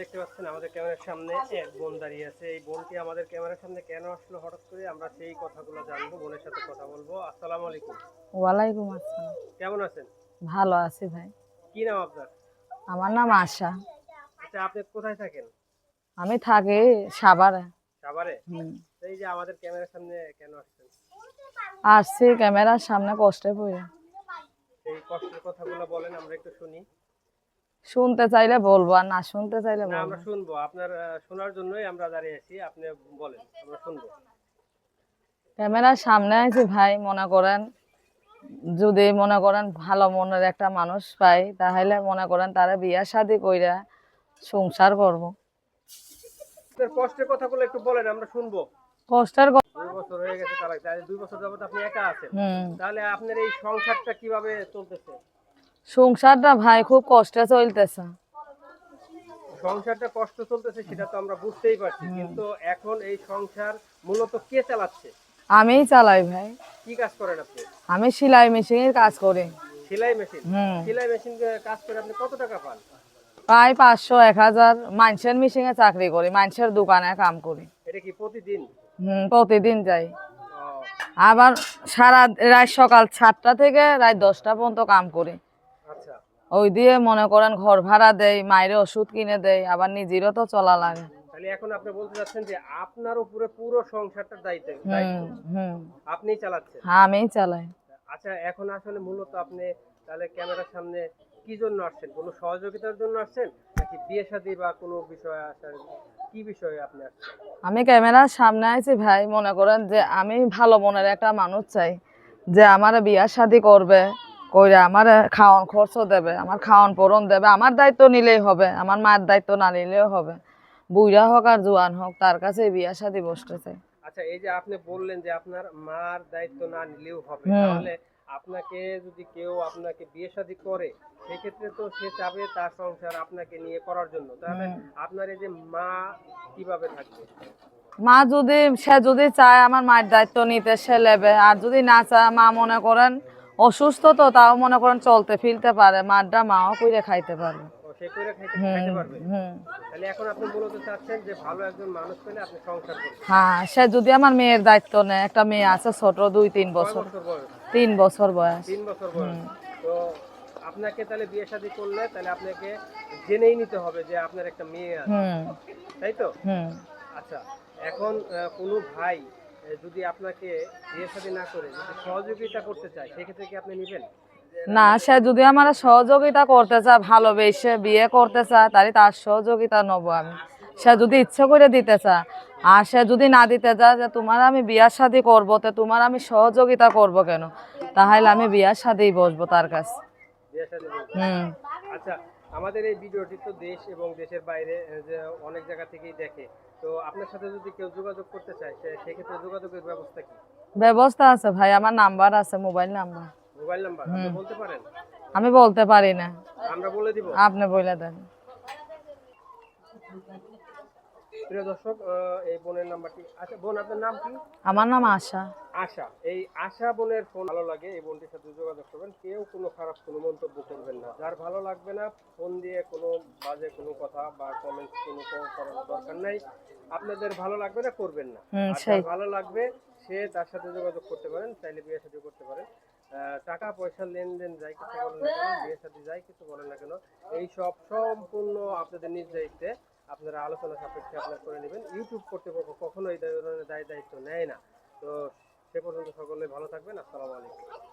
দেখতে পাচ্ছেন আমাদের ক্যামেরার সামনে এক বোন দাঁড়িয়ে আছে। এই বোনটি আমাদের ক্যামেরার সামনে কেন আসলো হঠাৎ করে? আমরা সেই কথাগুলো জানব বোনের সাথে কথা বলব। আসসালামু আলাইকুম। ওয়ালাইকুম আসসালাম। কেমন আছেন? ভালো আছি ভাই। কি নাম আপনার? আমার নাম আশা। আচ্ছা আপনি কোথায় থাকেন? আমি থাকি সাভারে। সাভারে? এই যে আমাদের ক্যামেরার সামনে কেন আসছেন? আসছি ক্যামেরার সামনে কষ্টে পড়ে। এই কষ্টের কথাগুলো বলেন আমরা একটু শুনি। শুনতে চাইলে বলব আর না শুনতে চাইলে বলব আমরা শুনব। আপনার শোনার জন্যই আমরা দাঁড়িয়ে আছি। আপনি বলেন আমরা শুনব। ক্যামেরার সামনে আছি ভাই মনে করেন যদি মনে করেন ভালো মনের একটা মানুষ পাই তাহলে মনে করেন তারা বিয়া শাদি কইরা সংসার করব। কষ্টের কথাগুলো একটু বলেন আমরা শুনব। কষ্টের দুই বছর হয়ে গেছে তাহলে দুই বছর যাবত আপনি একা আছেন। তাহলে আপনার এই সংসারটা কীভাবে চলতেছে? সংসারটা ভাই খুব কষ্টে চলতেছে। সংসারটা কষ্ট চলতেছে সেটা তো আমরা বুঝতেই পারছি কিন্তু এখন এই সংসার মূলত কে চালাচ্ছে? আমিই চালাই ভাই। কি কাজ করেন আপনি? আমি সেলাই মেশিনের কাজ করি। সেলাই মেশিন? সেলাই মেশিন কাজ করে আপনি কত টাকা পান? প্রায় পাঁচশো এক হাজার। মানুষের মেশিনে চাকরি করি মানুষের দোকানে কাম করি। এটা কি প্রতিদিন? হুম প্রতিদিন যাই। আবার সারা রাত সকাল সাতটা থেকে রাত দশটা পর্যন্ত কাম করি। ওই দিয়ে মনে করেন ঘর ভাড়া দেয় মায়ের ওষুধ কিনে দেয় আবার নিজেরও তো চলা লাগে। তাহলে এখন আপনি বলতে যে আপনার উপরে পুরো সংসারটার দায়িত্ব হুম হুম। আপনিই চালাচ্ছেন? হ্যাঁ আমিই চালাই। আচ্ছা এখন আসলে মূলত আপনি তাহলে ক্যামেরার সামনে কি জন্য আসছেন? কোনো সহযোগিতার জন্য আসছেন? নাকি বিয়ে শাদী বা কোনো বিষয়ে আসার কি বিষয়ে আপনি আসছেন? আমি ক্যামেরার সামনে আছি ভাই মনে করেন যে আমি ভালো মনের একটা মানুষ চাই যে আমার বিয়া শাদি করবে। কইরা আমার খাওয়ান খরচ দেবে আমার খাওয়ান পরন দেবে আমার দায়িত্ব নিলেই হবে আমার মায়ের দায়িত্ব না নিলেও হবে। বুড়া হোক আর জোয়ান হোক তার কাছে বিয়া শাদি বসতে চাই আচ্ছা এই যে আপনি বললেন যে আপনার মার দায়িত্ব না নিলেও হবে তাহলে আপনাকে যদি কেউ আপনাকে বিয়ে শাদী করে সেক্ষেত্রে তো সে চাবে তার সংসার আপনাকে নিয়ে করার জন্য। তাহলে আপনার এই যে মা কীভাবে থাকবে? মা যদি সে যদি চায় আমার মায়ের দায়িত্ব নিতে সে নেবে। আর যদি না চায় মা মনে করেন অসুস্থ তো তাও মনে করেন চলতে ফিরতে পারে। মারটা মাও কইরে খাইতে পারে। হ্যাঁ সে যদি আমার মেয়ের দায়িত্ব নেয় একটা মেয়ে আছে ছোট দুই তিন বছর। তিন বছর বয়স। তিন বছর তো আপনাকে তাহলে বিয়ে শাদী করলে তাহলে আপনাকে জেনেই নিতে হবে যে আপনার একটা মেয়ে আছে। তাই তো? হুম। আচ্ছা এখন কোনো ভাই যদি আপনাকে বিয়ে শাদী না করে যদি সহযোগিতা করতে চায় সেক্ষেত্রে কি আপনি নেবেন? না সে যদি আমার সহযোগিতা করতে চায় ভালোবেসে বিয়ে করতে চায় তাহলে তার সহযোগিতা নেব আমি। সে যদি ইচ্ছে করে দিতে চায় আর সে যদি না দিতে চায় যে তোমার আমি বিয়ার শাদি করব তো তোমার আমি সহযোগিতা করব কেন? তাহলে আমি বিয়ার সাথেই বসবো তার কাছে। শাদী। হুম। আচ্ছা আমাদের এই ভিডিওটি তো দেশ এবং দেশের বাইরে যে অনেক জায়গা থেকেই দেখে। তো আপনার সাথে যদি কেউ যোগাযোগ করতে চায় সে- সেক্ষেত্রে যোগাযোগের ব্যবস্থা কি? ব্যবস্থা আছে ভাই আমার নাম্বার আছে মোবাইল নাম্বার। Mobile number? আপনি বলতে পারেন? আমি বলতে পারি না। আমরা বলে দিব। আপনি বলে দেন। প্রিয় দর্শক এই বোনের নাম্বারটি আচ্ছা বোন আপনার নাম কি? আমার নাম আশা। আশা। এই আশা বোনের ফোন ভালো লাগে এই বোনটির সাথে যোগাযোগ করবেন। কেউ কোনো খারাপ কোনো মন্তব্য করবেন না। যার ভালো লাগবে না ফোন দিয়ে কোনো বাজে কোনো কথা বা কমেন্ট কোনো করার দরকার নাই। আপনাদের ভালো লাগবে না করবেন না। ভালো লাগবে সে তার সাথে যোগাযোগ করতে পারেন চাইলে বিয়ের সাথে করতে পারেন। টাকা পয়সা লেনদেন যাই কিছু বলেন না কেন বিয়ের সাথে যাই কিছু বলেন না কেন এই সব সম্পূর্ণ আপনাদের নিজ দায়িত্বে। আপনারা আলোচনা সাপেক্ষে আপনার করে নেবেন। ইউটিউব কর্তৃপক্ষ কখনো এই ধরনের দায় দায়িত্ব নেয় না। তো সে পর্যন্ত সকলে ভালো থাকবেন। আসসালামু আলাইকুম।